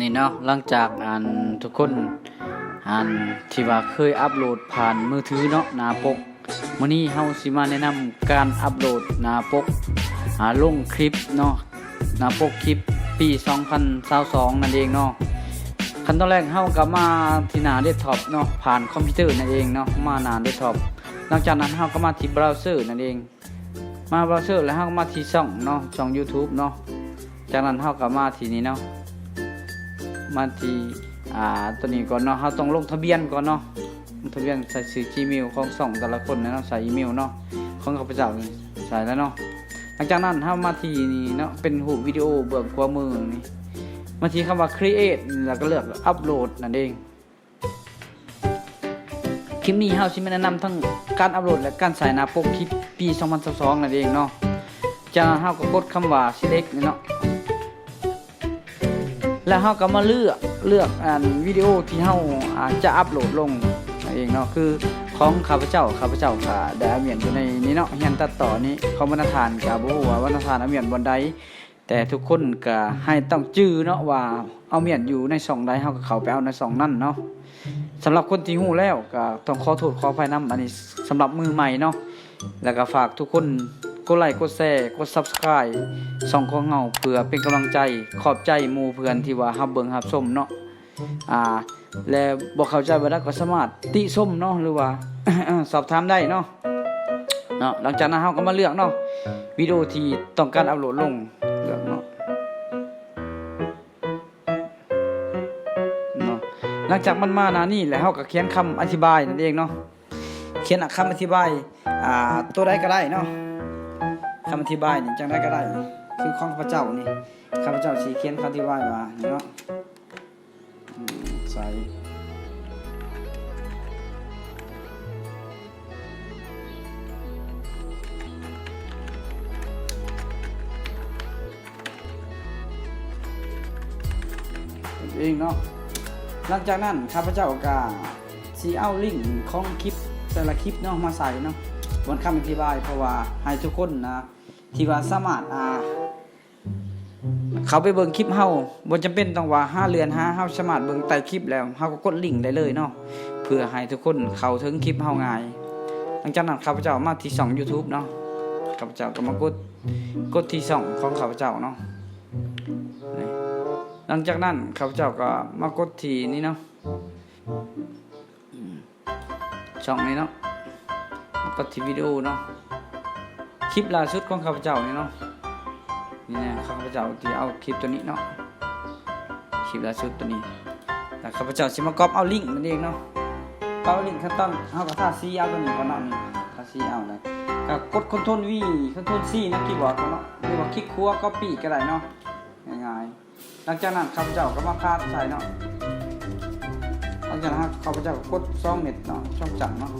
นี่เนาะหลังจากอ่านทุกคนอ่านที่ว่าเคยอัปโหลดผ่านมือถือเนาะหน้าปกมื้อนี้เฮาสิมาแนะนำการอัปโหลดหน้าปกหาลงคลิปเนาะหน้าปกคลิปปี 2022นั่นเองเนาะขั้นตอนแรกเฮาก็มาที่หน้าเดสก์ท็อปเนาะผ่านคอมพิวเตอร์นั่นเองเนาะมาหน้าเดสก์ท็อปหลังจากนั้นเฮาก็มาที่เบราว์เซอร์นั่นเอง มาเบราว์เซอร์แล้วเฮาก็มาที่ช่องเนาะช่อง YouTube เนาะจากนั้นเฮาก็มาที่นี้เนาะ มาที่อ่าตัวนี้ก่อนเนาะเราต้องลงทะเบียนก่อนเนาะลงทะเบียนใส่ชื่อ Gmail ของสองแต่ละคนนะเนาะใส่อีเมลเนาะของข้าพเจ้านี่ใส่แล้วเนาะหลังจากนั้นเรามาที่นี่เนาะเป็นรูวิดีโอเบื้องขวามือนี่มาที่คำว่า create แล้วก็เลือกอัปโหลดนั่นเองคลิปนี้เฮาสิมาแนะนำทั้งการอัปโหลดและการใส่หน้าปกคลิปปี 2022นั่นเองเนาะจากนั้นเฮาก็กดคำว่า select เนาะ แล้วเราก็มาเลือกเลือกอันวิดีโอที่เราอาจจะอัปโหลดลงเองเนาะคือของข้าพเจ้าข้าพเจ้าก็ได้อาเมียนอยู่ในนี้เนาะเฮียนตัดต่อนี้เของบรรทานกับบ่ฮู้ว่าบรรทานอาเมียนบนใดแต่ทุกคนก็ให้ต้องจื้อเนาะว่าเอาเมียนอยู่ในช่องใดเฮาก็เข้าไปเอาในช่องนั้นเนาะสำหรับคนที่ฮู้แล้วก็ต้องขอโทษขออภัยนํอันนี้สำหรับมือใหม่เนาะแล้วก็ฝากทุกคน กดไลค์กดแชร์กด Subscribe ส่องของเฮาเพื่อเป็นกำลังใจขอบใจหมู่เพื่อนที่ว่ารับเบิงรับชมเนาะอ่าและบ่เข้าใจบ่ได้ก็สามารถติชมเนาะหรือว่า สอบถามได้เนาะเนาะหลังจากนั้นเฮาก็มาเลือกเนาะวิดีโอที่ต้องการอัปโหลดลงเลือกเนาะเนาะหลังจากมันมาหนานี่แล้วเฮาก็เขียนคำอธิบายนั่นเองเนาะเขียนคำอธิบายอ่าตัวใดก็ได้เนาะำอธิบายนี่จังได้ก็ได้ คือของข้าพเจ้านี่ข้าพเจ้าสีเขียนคำอธิบายว่าเนาะใส่เองเนาะหลังจากนั้นข้าพเจ้าก็สีเอาลิงก์ของคลิปแต่ละคลิปเนาะมาใส่เนาะบนคำอธิบายเพราะว่าให้ทุกคนนะ ที่ว่าสามารถอ่า เขาไปเบิ่งคลิปเฮาบ่จำเป็นต้องว่าห้าเรือนห้าเฮาสามารถเบิ่งใต้คลิปแล้วเฮาก็กดลิงก์ได้เลยเนาะเพื่อให้ทุกคนเข้าถึงคลิปเฮาง่าย หลังจากนั้นข้าพเจ้ามาที่ช่อง YouTube เนาะข้าพเจ้าก็มากดกดที่ช่องของข้าพเจ้าเนาะหลังจากนั้นข้าพเจ้าก็มากดที่นี่เนาะช่องนี้เนาะก็ที่วิดีโอเนาะ คลิปล่าสุดของข้าพเจ้านี่เนาะนี่นะข้าพเจ้าที่เอาคลิปตัวนี้เนาะคลิปล่าสุดตัวนี้แต่ข้าพเจ้าสิมาก๊อปเอาลิงก์มันเองเนาะก๊อปเอาลิงก์ขั้นตอนเฮาก็ท่าซีเอาตัวนี้ก่อนเนาะนี่ท่าซีเอาเลยก็กดคอนโทรลวีคอนโทรลซีนะคีย์บอร์ดเนาะหรือว่าคลิกคัวก็ปีก็ได้เนาะง่ายๆหลังจากนั้นข้าพเจ้าก็มาพาดใส่เนาะ หลังจากนั้นข้าพเจ้ากดซ่องเน็ตเนาะช่องจับเนาะ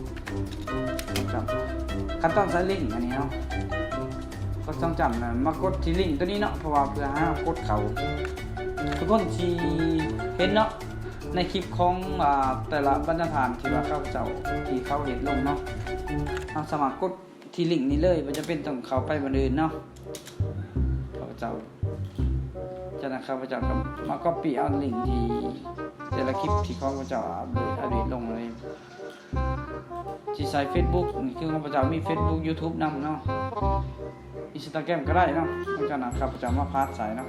ครับขั้นตอนใช้ลิงก์อันนี้เนาะก็ต้องจำนะมากดที่ลิงก์ตัวนี้เนาะเพราะว่าเพื่อให้ากดเขาทุกคนที่เห็นเนาะในคลิปของอแต่ละบรรทัดฐานที่ว่าเข้าเจ้าที่เขาเห็นลงเนาะเราสามารกดที่ลิงก์นี้เลยมันจะเป็นต้องเขาไปบนอื่นเนาะเขาเจ้า จากนั้นข้าพเจ้าก็มาก็ปีเอาลิงทีแต่ละคลิปที่เขาพเจ้าอัปเดตอัปเดตลงเลยที่ใช้ Facebook นี่คือข้าพเจ้ามี Facebook YouTube นำเนาะ Instagram ก็ได้เนาะนอกจากนั้นข้าพเจ้ามาพาร์ทใส่เนาะ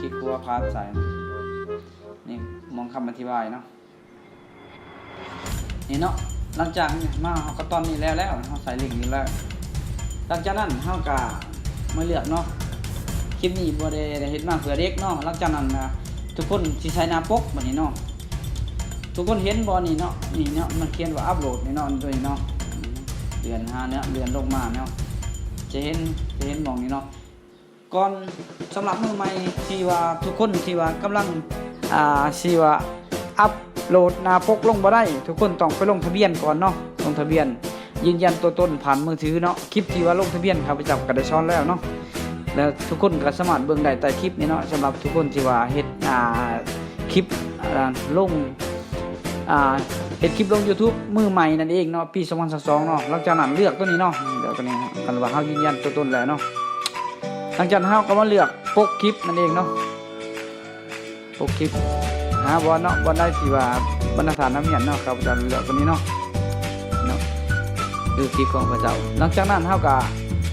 คลิกคัวพาร์ทใส่นี่มองคำอธิบายเนาะนี่เนาะหลังจากนี้มาเฮาก็ตอนนี้แล้วแล้วเฮาใส่ลิงก์นี้แล้วหลังจากนั้นเฮาก็มาเลือกเนาะ ลิปนี้บ่ได้เฮ็ดมาเพื่อเด็กเนาะหลังจากนั้นนะทุกคนสิใช้นาปกบัดนี้เนาะทุกคนเห็นบอนี่เนาะนี่เนาะมันเขียนว่าอัปโหลดนี่เนาะตัวนี้เนาะเดือนห้าเนี่ยเดือนลงมาเนาะจะเห็นจะเห็นมองนี้เนาะก่อนสำหรับมือใหม่ที่ว่าทุกคนที่ว่ากำลังอ่าที่ว่าอัปโหลดนาปกลงบ่ได้ ทุกคนต้องไปลงทะเบียนก่อนเนาะลงทะเบียนยืนยันตัวตนผ่านมือถือเนาะคลิปที่ว่าลงทะเบียนครับไปจับกระดาษช้อนแล้วเนาะ แล้วทุกคนก็สามารถเบิ่งได้ใต้คลิปนี้เนาะสำหรับทุกคนที่ว่าเฮ็ดอ่าคลิปลงอ่าเห็ดคลิปลง YouTube มือใหม่นั่นเองเนาะปี2022เนาะหลังจากนั้นเลือกตัวนี้เนาะเลือกตัวนี้กันว่าเฮายืนยันตัวตนแล้วเนาะหลังจากนั้นเฮาก็มาเลือกปกคลิปนั่นเองเนาะปกคลิปหาบอลเนาะบอลได้ที่ว่าบรรณาฐานน้ำเหียนเนาะครับอาจารย์เหลือคนนี้เนาะเนาะดูคลิปของพระเจ้าหลังจากนั้นเท่ากับ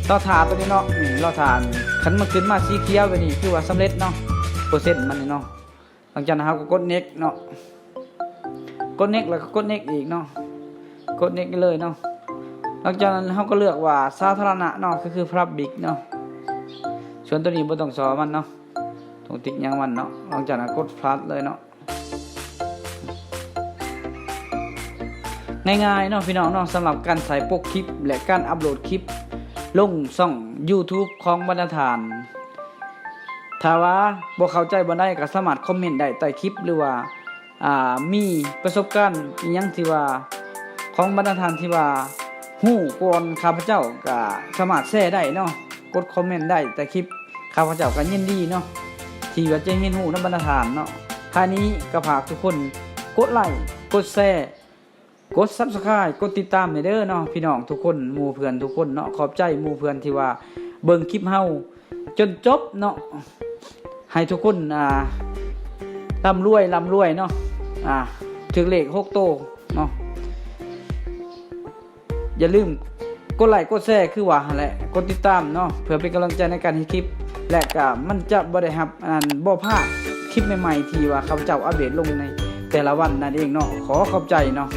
เราทานตัวนี้เนาะนี่เราทาน ขันมันขึ้นมาสีเขียวตัวนี้คือว่าสำเร็จเนาะเปอร์เซ็นต์มันนี่เนาะหลังจากนั้นเราก็กดเน็กเนาะกดเน็กแล้วก็กดเน็กอีกเนาะกดเน็กเลยเนาะหลังจากนั้นเราก็เลือกว่าสาธารณะเนาะก็คือ public เนาะส่วนตัวนี้บ่ต้องสอมันเนาะตรงติ๊กยังมันเนาะหลังจากนั้นกดพลัสเลยเนาะง่ายๆเนาะพี่น้องเนาะสำหรับการใส่ปกคลิป และการอัปโหลดคลิป ลงช่อง YouTube ของบรรณาฐาน ถ้าว่าบ่เข้าใจบ่ได้ก็สามารถคอมเมนต์ได้ใต้คลิปหรือว่าอ่ามีประสบการณ์อิหยังที่ว่าของบรรณาฐานที่ว่าฮู้ก่อนข้าพเจ้าก็สามารถแชร์ได้เนาะกดคอมเมนต์ได้ใต้คลิปข้าพเจ้าก็ยินดีเนาะที่ว่าจะเห็นหูน้ำบรรณาฐานเนาะท่านี้ก็ฝากทุกคนกดไลค์กดแชร์ กดซับสไครต์กดติดตามให้เด้อเนาะพี่น้องทุกคนหมู่เพื่อนทุกคนเนาะขอบใจหมู่เพื่อนที่ว่าเบิ่งคลิปเฮาจนจบเนาะให้ทุกคนอ่าร่ำรวยร่ำรวยเนาะอ่าถึงเลขหกโตเนาะอย่าลืมกดไลค์กดแชร์คือว่าแหละกดติดตามเนาะเพื่อเป็นกำลังใจในการเฮ็ดคลิป และก็มันจะบ่ได้รับอันบ่พลาดคลิปใหม่ๆที่ว่าเขาเจ้าอัปเดตลงในแต่ละวันนั่นเองเนาะขอขอบใจเนาะ